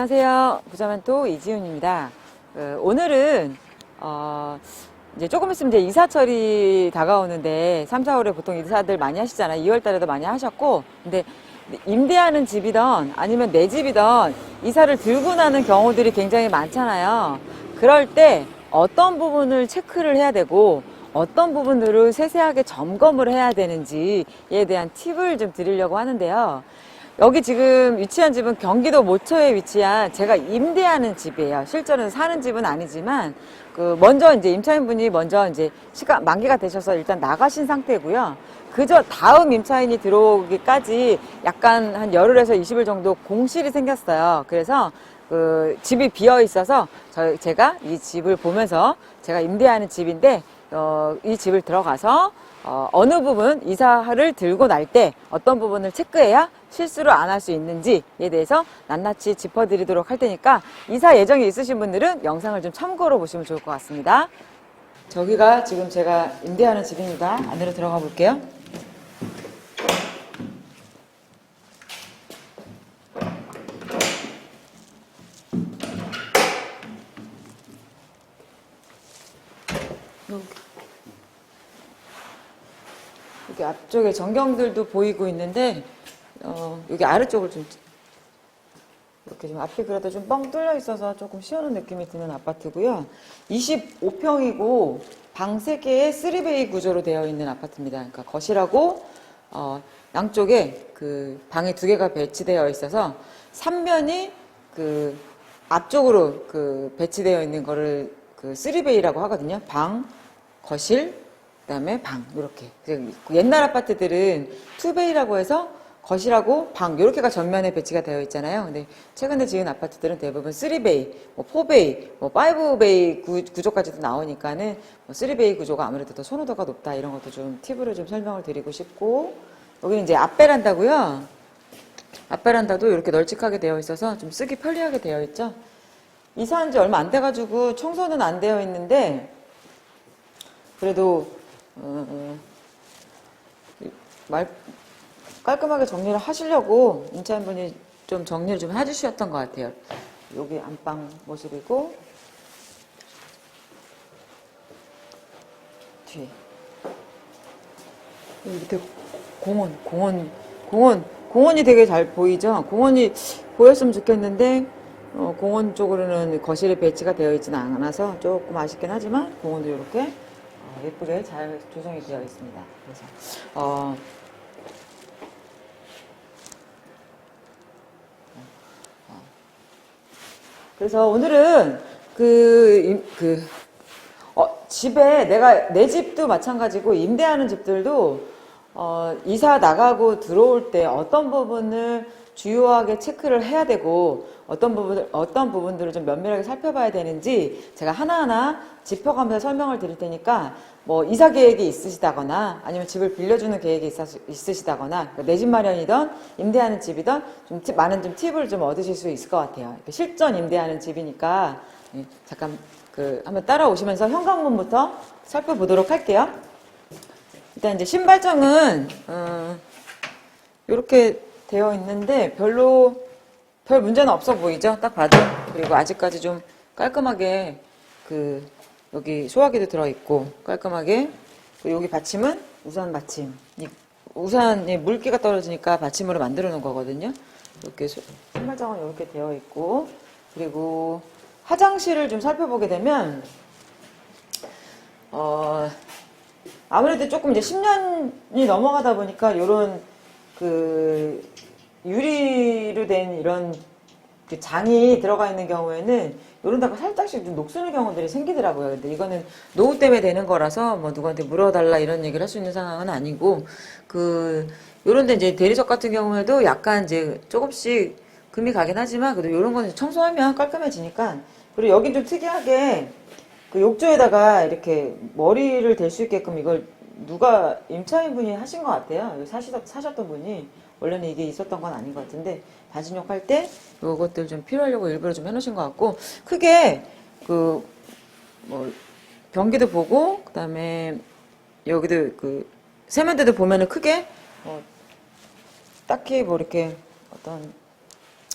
안녕하세요. 부자만토 이지훈입니다. 어, 오늘은 어, 이제 조금 있으면 이제 이사철이 다가오는데 3, 4월에 보통 이사들 많이 하시잖아요. 2월 달에도 많이 하셨고 근데 임대하는 집이던 아니면 내 집이던 이사를 들고 나는 경우들이 굉장히 많잖아요. 그럴 때 어떤 부분을 체크를 해야 되고 어떤 부분들을 세세하게 점검을 해야 되는지에 대한 팁을 좀 드리려고 하는데요. 여기 지금 위치한 집은 경기도 모처에 위치한 제가 임대하는 집이에요. 실제로는 사는 집은 아니지만 그 먼저 이제 임차인분이 먼저 이제 시간 만기가 되셔서 일단 나가신 상태고요. 그저 다음 임차인이 들어오기까지 약간 한 열흘에서 20일 정도 공실이 생겼어요. 그래서 그 집이 비어 있어서 저 제가 이 집을 보면서 제가 임대하는 집인데 어, 이 집을 들어가서 어, 어느 부분 이사를 들고 날 때 어떤 부분을 체크해야 실수를 안 할 수 있는지에 대해서 낱낱이 짚어드리도록 할 테니까 이사 예정이 있으신 분들은 영상을 좀 참고로 보시면 좋을 것 같습니다. 저기가 지금 제가 임대하는 집입니다. 안으로 들어가 볼게요. 앞쪽에 전경들도 보이고 있는데 어, 여기 아래쪽을 좀 이렇게 좀 앞이 그래도 좀 뻥 뚫려 있어서 조금 시원한 느낌이 드는 아파트고요. 25평이고 방 3개에 3베이 구조로 되어 있는 아파트입니다. 그러니까 거실하고 어, 양쪽에 그 방이 두 개가 배치되어 있어서 3면이 그 앞쪽으로 그 배치되어 있는 거를 그 3베이라고 하거든요. 방, 거실, 그다음에 방 이렇게 옛날 아파트들은 투베이라고 해서 거실하고 방 이렇게가 전면에 배치가 되어 있잖아요. 근데 최근에 지은 아파트들은 대부분 3베이, 뭐 4베이, 뭐 5베이 구, 구조까지도 나오니까는 뭐 3베이 구조가 아무래도 더 선호도가 높다 이런 것도 좀 팁으로 좀 설명을 드리고 싶고 여기는 이제 앞베란다고요. 앞베란다도 이렇게 널찍하게 되어 있어서 좀 쓰기 편리하게 되어 있죠. 이사한 지 얼마 안 돼가지고 청소는 안 되어 있는데 그래도 어, 어, 말 깔끔하게 정리를 하시려고 임차인 분이 좀 정리를 좀 해주셨던 것 같아요. 여기 안방 모습이고 뒤에 여기 밑에 공원, 공원, 공원, 공원이 되게 잘 보이죠? 공원이 보였으면 좋겠는데 어, 공원 쪽으로는 거실에 배치가 되어 있지는 않아서 조금 아쉽긴 하지만 공원도 이렇게 어, 예쁘게 잘 조성이 되어 있습니다. 그래서 어, 그래서 오늘은 그, 임- 그, 어, 집에 내가, 내 집도 마찬가지고 임대하는 집들도, 어, 이사 나가고 들어올 때 어떤 부분을 주요하게 체크를 해야 되고, 어떤 부분을, 어떤 부분들을 좀 면밀하게 살펴봐야 되는지 제가 하나하나 짚어가면서 설명을 드릴 테니까, 뭐, 이사 계획이 있으시다거나, 아니면 집을 빌려주는 계획이 있- 있으시다거나, 내 집 마련이던, 임대하는 집이던, 좀 팁- 많은 좀 팁을 좀 얻으실 수 있을 것 같아요. 실전 임대하는 집이니까, 예, 잠깐, 그, 한번 따라오시면서 현관문부터 살펴보도록 할게요. 일단 이제 신발장은, 어, 이렇게 되어 있는데, 별로, 별 문제는 없어 보이죠? 딱 봐도. 그리고 아직까지 좀 깔끔하게, 그, 여기 소화기도 들어 있고, 깔끔하게. 그리고 여기 받침은 우산 받침. 이 우산이 물기가 떨어지니까 받침으로 만들어 놓은 거거든요. 이렇게 소- 신발장은 이렇게 되어 있고, 그리고 화장실을 좀 살펴보게 되면, 어, 아무래도 조금 이제 10년이 넘어가다 보니까 이런 그 유리로 된 이런 그 장이 들어가 있는 경우에는 데가 살짝씩 좀 녹슬는 경우들이 생기더라고요. 근데 이거는 노후 때문에 되는 거라서 뭐 누구한테 물어달라 이런 얘기를 할 수 있는 상황은 아니고 그 요런 데 이제 대리석 같은 경우에도 약간 이제 조금씩 금이 가긴 하지만 그래도 이런 거는 청소하면 깔끔해지니까 그리고 여긴 좀 특이하게 그 욕조에다가 이렇게 머리를 댈 수 있게끔 이걸 누가 임차인분이 하신 것 같아요. 사시던, 사셨던 분이 원래는 이게 있었던 건 아닌 것 같은데 반신욕 할 때 이것들 좀 필요하려고 일부러 좀 해놓으신 것 같고 크게 그 뭐 변기도 보고 그 다음에 여기도 그 세면대도 보면은 크게 어, 딱히 뭐 이렇게 어떤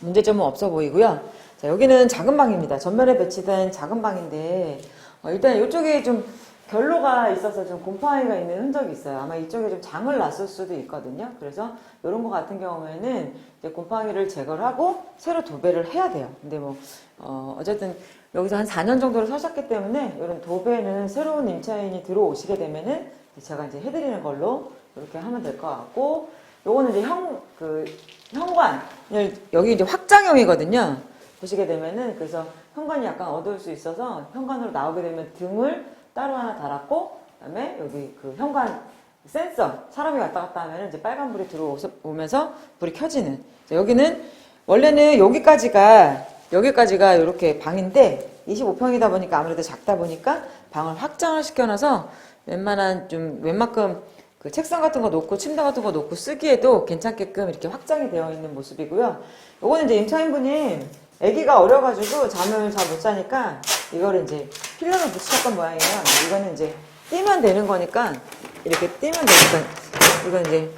문제점은 없어 보이고요. 자, 여기는 작은 방입니다. 전면에 배치된 작은 방인데, 어, 일단 이쪽에 좀 결로가 있어서 좀 곰팡이가 있는 흔적이 있어요. 아마 이쪽에 좀 장을 놨을 수도 있거든요. 그래서 이런 거 같은 경우에는 이제 곰팡이를 제거를 하고 새로 도배를 해야 돼요. 근데 뭐, 어, 어쨌든 여기서 한 4년 정도를 사셨기 때문에 이런 도배는 새로운 임차인이 들어오시게 되면은 제가 이제 해드리는 걸로 이렇게 하면 될 것 같고, 요거는 이제 형, 그, 현관을, 여기 이제 확장형이거든요. 보시게 되면은, 그래서 현관이 약간 어두울 수 있어서 현관으로 나오게 되면 등을 따로 하나 달았고, 그 다음에 여기 그 현관 센서, 사람이 왔다 갔다 하면 이제 빨간 불이 들어오면서 불이 켜지는. 자, 여기는, 원래는 여기까지가, 여기까지가 이렇게 방인데, 25평이다 보니까 아무래도 작다 보니까 방을 확장을 시켜놔서 웬만한 좀, 웬만큼 그 책상 같은 거 놓고 침대 같은 거 놓고 쓰기에도 괜찮게끔 이렇게 확장이 되어 있는 모습이고요. 요거는 이제 임차인분이 아기가 어려가지고 잠을 잘 못 자니까 이거를 이제 필름을 붙이셨던 모양이에요. 이거는 이제 띄면 되는 거니까 이렇게 띄면 되니까 이건 이제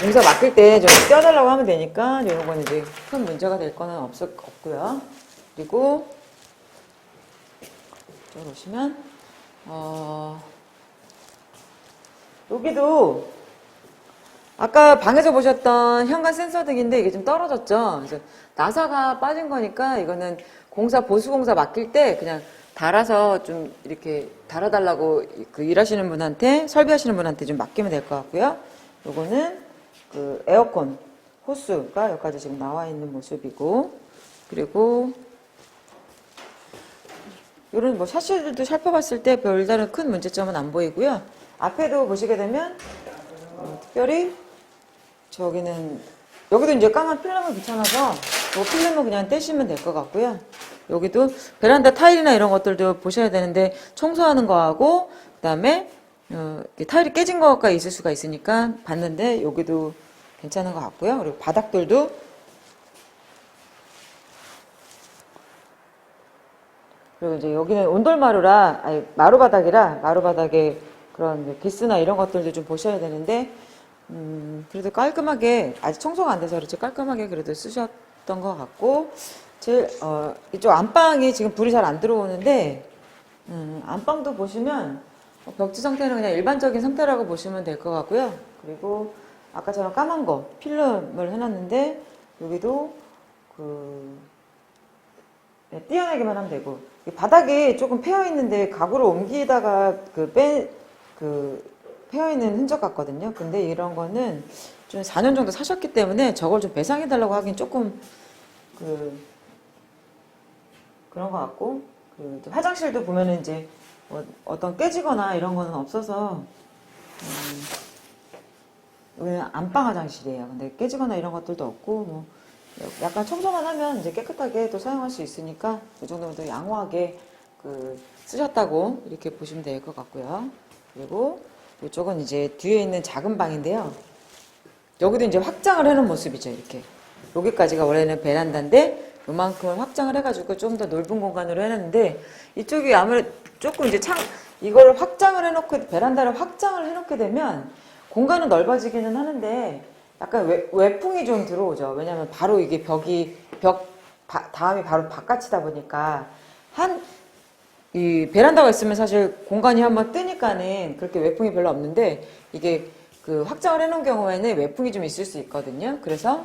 공사 맡길 때 좀 떼어달라고 하면 되니까 이런 건 이제 큰 문제가 될 거는 없을, 없고요. 그리고 이쪽으로 오시면 어, 여기도 아까 방에서 보셨던 현관 센서 등인데 이게 좀 떨어졌죠. 그래서 나사가 빠진 거니까 이거는 공사 보수 공사 맡길 때 그냥 달아서 좀 이렇게 달아달라고 그 일하시는 분한테 설비하시는 분한테 좀 맡기면 될 것 같고요. 요거는 그 에어컨 호스가 여기까지 지금 나와 있는 모습이고 그리고 이런 뭐 샤시들도 살펴봤을 때 별다른 큰 문제점은 안 보이고요. 앞에도 보시게 되면 어, 특별히 저기는 여기도 이제 까만 필름을 붙여놔서 이 필름은 그냥 떼시면 될 것 같고요. 여기도 베란다 타일이나 이런 것들도 보셔야 되는데 청소하는 거하고 그다음에 어, 타일이 깨진 거가 있을 수가 있으니까 봤는데 여기도 괜찮은 것 같고요. 그리고 바닥들도 그리고 이제 여기는 온돌마루라, 아니, 마루 바닥이라, 마루 바닥에 그런 이제 기스나 이런 것들도 좀 보셔야 되는데, 음, 그래도 깔끔하게, 아직 청소가 안 돼서 그렇지 깔끔하게 그래도 쓰셨던 것 같고, 제일, 어, 이쪽 안방이 지금 불이 잘 안 들어오는데, 음, 안방도 보시면, 어, 벽지 상태는 그냥 일반적인 상태라고 보시면 될 것 같고요. 그리고 아까처럼 까만 거, 필름을 해놨는데, 여기도 그, 네, 띄어내기만 하면 되고 이 바닥이 조금 패여 있는데 가구를 옮기다가 그 빼 그 패여 있는 흔적 같거든요. 근데 이런 거는 좀 4년 정도 사셨기 때문에 저걸 좀 배상해 달라고 하긴 조금 그 그런 것 같고 그 화장실도 보면은 이제 뭐 어떤 깨지거나 이런 거는 없어서 음, 안방 화장실이에요. 근데 깨지거나 이런 것들도 없고 뭐 약간 청소만 하면 이제 깨끗하게 또 사용할 수 있으니까 이 정도면 또 양호하게 그 쓰셨다고 이렇게 보시면 될 것 같고요. 그리고 이쪽은 이제 뒤에 있는 작은 방인데요. 여기도 이제 확장을 해놓은 모습이죠. 이렇게 여기까지가 원래는 베란다인데 요만큼을 확장을 해가지고 좀 더 넓은 공간으로 해놨는데 이쪽이 아무래도 조금 이제 창 이거를 확장을 해놓고 베란다를 확장을 해놓게 되면 공간은 넓어지기는 하는데 약간 외, 외풍이 좀 들어오죠. 왜냐하면 바로 이게 벽이 벽 바- 다음이 바로 바깥이다 보니까 한 이 베란다가 있으면 사실 공간이 한번 뜨니까는 그렇게 외풍이 별로 없는데 이게 그 확장을 해놓은 경우에는 외풍이 좀 있을 수 있거든요. 그래서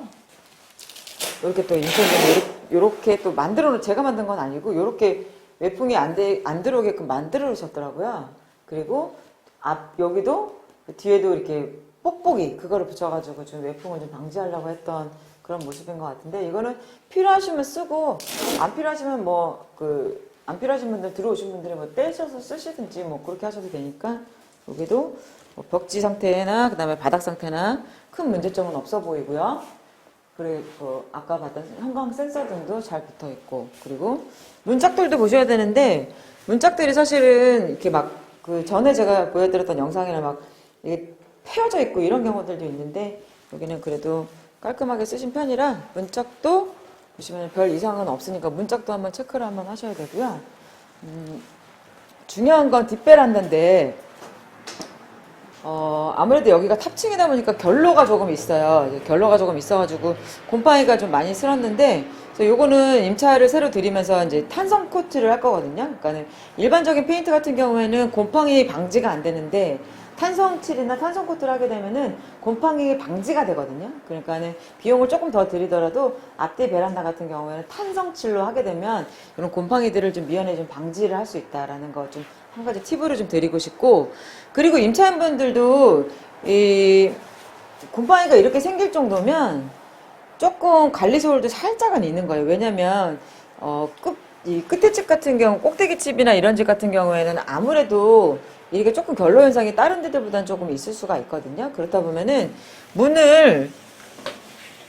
이렇게 또 인쇄를 이렇게 또 만들어 놓 제가 만든 건 아니고 이렇게 외풍이 안, 돼, 안 들어오게끔 만들어 놓으셨더라고요. 그리고 앞 여기도 그 뒤에도 이렇게 뽁뽁이 그거를 붙여가지고 좀 외풍을 좀 방지하려고 했던 그런 모습인 것 같은데 이거는 필요하시면 쓰고 안 필요하시면 뭐 그 안 필요하신 분들 들어오신 분들이 뭐 떼셔서 쓰시든지 뭐 그렇게 하셔도 되니까 여기도 뭐 벽지 상태나 그 다음에 바닥 상태나 큰 문제점은 없어 보이고요. 그리고 아까 봤던 형광 센서 등도 잘 붙어 있고 그리고 문짝들도 보셔야 되는데 문짝들이 사실은 이렇게 막 그 전에 제가 보여드렸던 영상에는 막 이게 패여져 있고 이런 경우들도 있는데 여기는 그래도 깔끔하게 쓰신 편이라 문짝도 보시면 별 이상은 없으니까 문짝도 한번 체크를 한번 하셔야 되고요. 음, 중요한 건 뒷베란다인데 어, 아무래도 여기가 탑층이다 보니까 결로가 조금 있어요. 결로가 조금 있어가지고 곰팡이가 좀 많이 슬었는데 요거는 임차를 새로 드리면서 이제 탄성 코트를 할 거거든요. 그러니까는 일반적인 페인트 같은 경우에는 곰팡이 방지가 안 되는데 탄성 칠이나 탄성 코트를 하게 되면은 곰팡이 방지가 되거든요. 그러니까는 비용을 조금 더 들이더라도 앞뒤 베란다 같은 경우에는 탄성 칠로 하게 되면 이런 곰팡이들을 좀 미연에 좀 방지를 할 수 있다라는 거 좀 한 가지 팁으로 좀 드리고 싶고 그리고 임차인분들도 이 곰팡이가 이렇게 생길 정도면 조금 관리 소홀도 살짝은 있는 거예요. 왜냐면 어, 끝, 이 끝에 집 같은 경우, 꼭대기 집이나 이런 집 같은 경우에는 아무래도 이게 조금 결로 현상이 다른 데들보다는 조금 있을 수가 있거든요. 그렇다 보면은 문을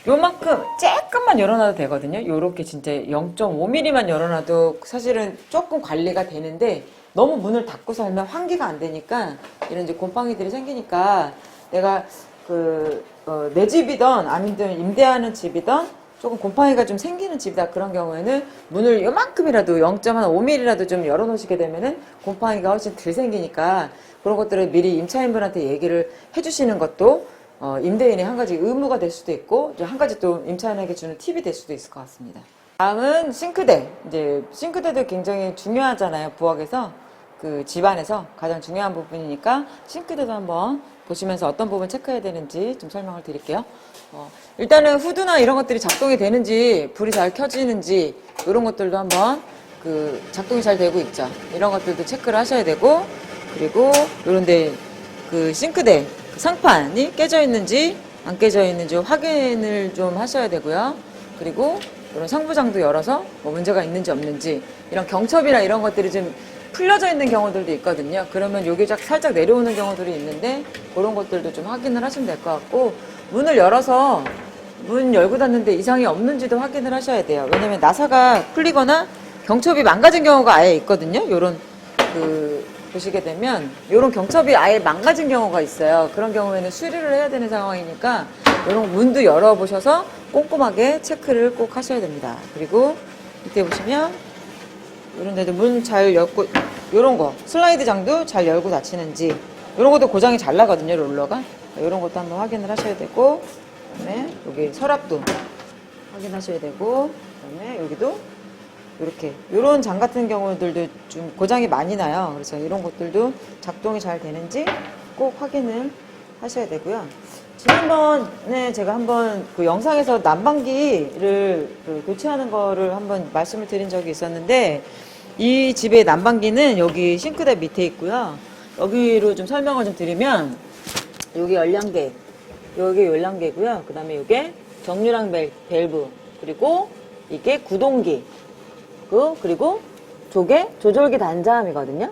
요만큼 조금만 열어놔도 되거든요. 요렇게 진짜 0.5mm만 열어놔도 사실은 조금 관리가 되는데 너무 문을 닫고 살면 환기가 안 되니까 이런 이제 곰팡이들이 생기니까 내가 그, 어, 내 집이던 아니면 임대하는 집이던 조금 곰팡이가 좀 생기는 집이다 그런 경우에는 문을 요만큼이라도 0.5mm라도 좀 열어놓으시게 되면은 곰팡이가 훨씬 덜 생기니까 그런 것들을 미리 임차인분한테 얘기를 해주시는 것도 어, 임대인의 한 가지 의무가 될 수도 있고 한 가지 또 임차인에게 주는 팁이 될 수도 있을 것 같습니다. 다음은 싱크대. 이제 싱크대도 굉장히 중요하잖아요. 부엌에서 그 집안에서 가장 중요한 부분이니까 싱크대도 한번 보시면서 어떤 부분 체크해야 되는지 좀 설명을 드릴게요. 어, 일단은 후드나 이런 것들이 작동이 되는지 불이 잘 켜지는지 이런 것들도 한번 그 작동이 잘 되고 있죠. 이런 것들도 체크를 하셔야 되고 그리고 이런데 그 싱크대 그 상판이 깨져 있는지 안 깨져 있는지 확인을 좀 하셔야 되고요. 그리고 이런 상부장도 열어서 뭐 문제가 있는지 없는지 이런 경첩이나 이런 것들이 좀 풀려져 있는 경우들도 있거든요. 그러면 여기 작- 살짝 내려오는 경우들이 있는데 그런 것들도 좀 확인을 하시면 될 것 같고 문을 열어서 문 열고 닫는데 이상이 없는지도 확인을 하셔야 돼요. 왜냐면 나사가 풀리거나 경첩이 망가진 경우가 아예 있거든요. 요런 그 보시게 되면 요런 경첩이 아예 망가진 경우가 있어요. 그런 경우에는 수리를 해야 되는 상황이니까 요런 문도 열어보셔서 꼼꼼하게 체크를 꼭 하셔야 됩니다. 그리고 이때 보시면 이런 데도 문 잘 열고 요런 거 슬라이드 장도 잘 열고 닫히는지 요런 것도 고장이 잘 나거든요 롤러가. 요런 것도 한번 확인을 하셔야 되고 그다음에 여기 서랍도 확인하셔야 되고 그다음에 여기도 이렇게. 요런 장 같은 경우들도 좀 고장이 많이 나요. 그래서 이런 것들도 작동이 잘 되는지 꼭 확인을 하셔야 되고요. 지난번에 제가 한번 그 영상에서 난방기를 그 교체하는 거를 한번 말씀을 드린 적이 있었는데 이 집의 난방기는 여기 싱크대 밑에 있고요. 여기로 좀 설명을 좀 드리면 여기 열량계, 여기 열량계고요. 그 다음에 이게 정류랑 벨, 밸브 그리고 이게 구동기 그 그리고 조개 조절기 단자함이거든요.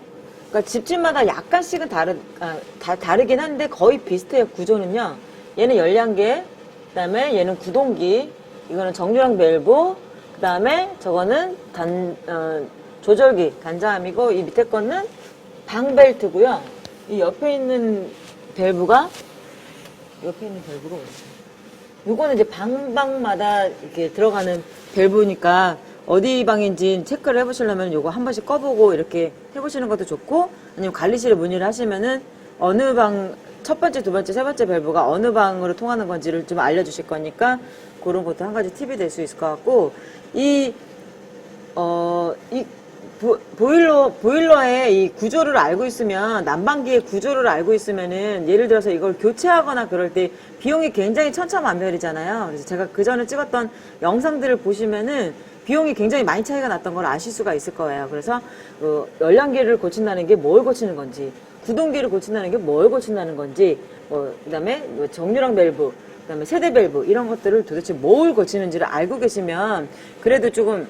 그러니까 집집마다 약간씩은 다르 아, 다, 다르긴 한데 거의 비슷해요. 구조는요. 얘는 열량계, 그 다음에 얘는 구동기, 이거는 정류랑 밸브, 그 다음에 저거는 단 어, 조절기 단자함이고 이 밑에 거는 방벨트고요. 이 옆에 있는 밸브가 옆에 있는 밸브가? 요거는 이제 방방마다 이렇게 들어가는 밸브니까 어디 방인지 체크를 해보시려면 요거 한 번씩 꺼보고 이렇게 해보시는 것도 좋고 아니면 관리실에 문의를 하시면은 어느 방 첫 번째, 두 번째, 세 번째 밸브가 어느 방으로 통하는 건지를 좀 알려주실 거니까 그런 것도 한 가지 팁이 될 수 있을 것 같고 이 어, 이 보, 보일러, 보일러의 이 구조를 알고 있으면, 난방기의 구조를 알고 있으면은, 예를 들어서 이걸 교체하거나 그럴 때 비용이 굉장히 천차만별이잖아요. 그래서 제가 그 전에 찍었던 영상들을 보시면은, 비용이 굉장히 많이 차이가 났던 걸 아실 수가 있을 거예요. 그래서, 어, 열량기를 고친다는 게 뭘 고치는 건지, 구동기를 고친다는 게 뭘 고친다는 건지, 뭐, 그 다음에 뭐 정류랑 밸브, 그 다음에 세대 밸브, 이런 것들을 도대체 뭘 고치는지를 알고 계시면, 그래도 조금,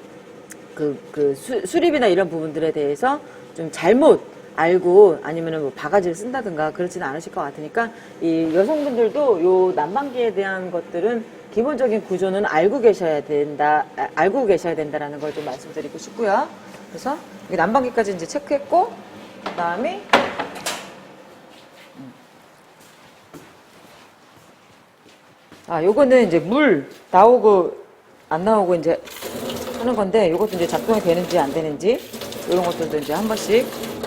그, 그 수, 수립이나 이런 부분들에 대해서 좀 잘못 알고 아니면은 뭐 바가지를 쓴다든가 그렇지는 않으실 것 같으니까 이 여성분들도 요 난방기에 대한 것들은 기본적인 구조는 알고 계셔야 된다, 아, 알고 계셔야 된다라는 걸 좀 말씀드리고 싶고요. 그래서 이 난방기까지 이제 체크했고, 그 다음에 아, 요거는 이제 물 나오고 안 나오고 이제 하는 건데 요것도 이제 작동이 되는지 안 되는지 이런 것들도 이제 한 번씩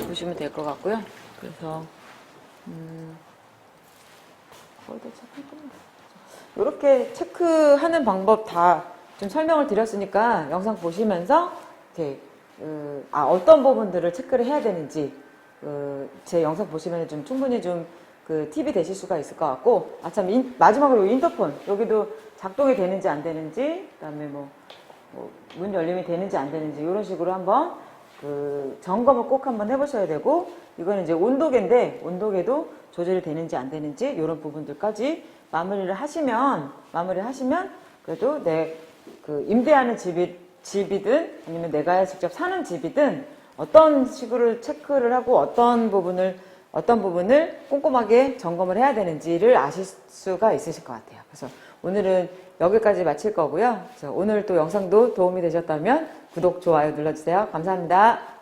보시면 될 것 같고요. 그래서 음. 이렇게 체크하는 방법 다 좀 설명을 드렸으니까 영상 보시면서 이렇게 그, 아 어떤 부분들을 체크를 해야 되는지 그, 제 영상 보시면 좀 충분히 좀 그 팁이 되실 수가 있을 것 같고 아참 마지막으로 인터폰 여기도 작동이 되는지 안 되는지 그다음에 뭐 문 열림이 되는지 안 되는지 이런 식으로 한번 그 점검을 꼭 한번 해보셔야 되고 이거는 이제 온도계인데 온도계도 조절이 되는지 안 되는지 이런 부분들까지 마무리를 하시면 마무리를 하시면 그래도 내 그 임대하는 집이 집이든 아니면 내가 직접 사는 집이든 어떤 식으로 체크를 하고 어떤 부분을 어떤 부분을 꼼꼼하게 점검을 해야 되는지를 아실 수가 있으실 것 같아요. 그래서 오늘은 여기까지 마칠 거고요. 오늘 또 영상도 도움이 되셨다면 구독, 좋아요 눌러주세요. 감사합니다.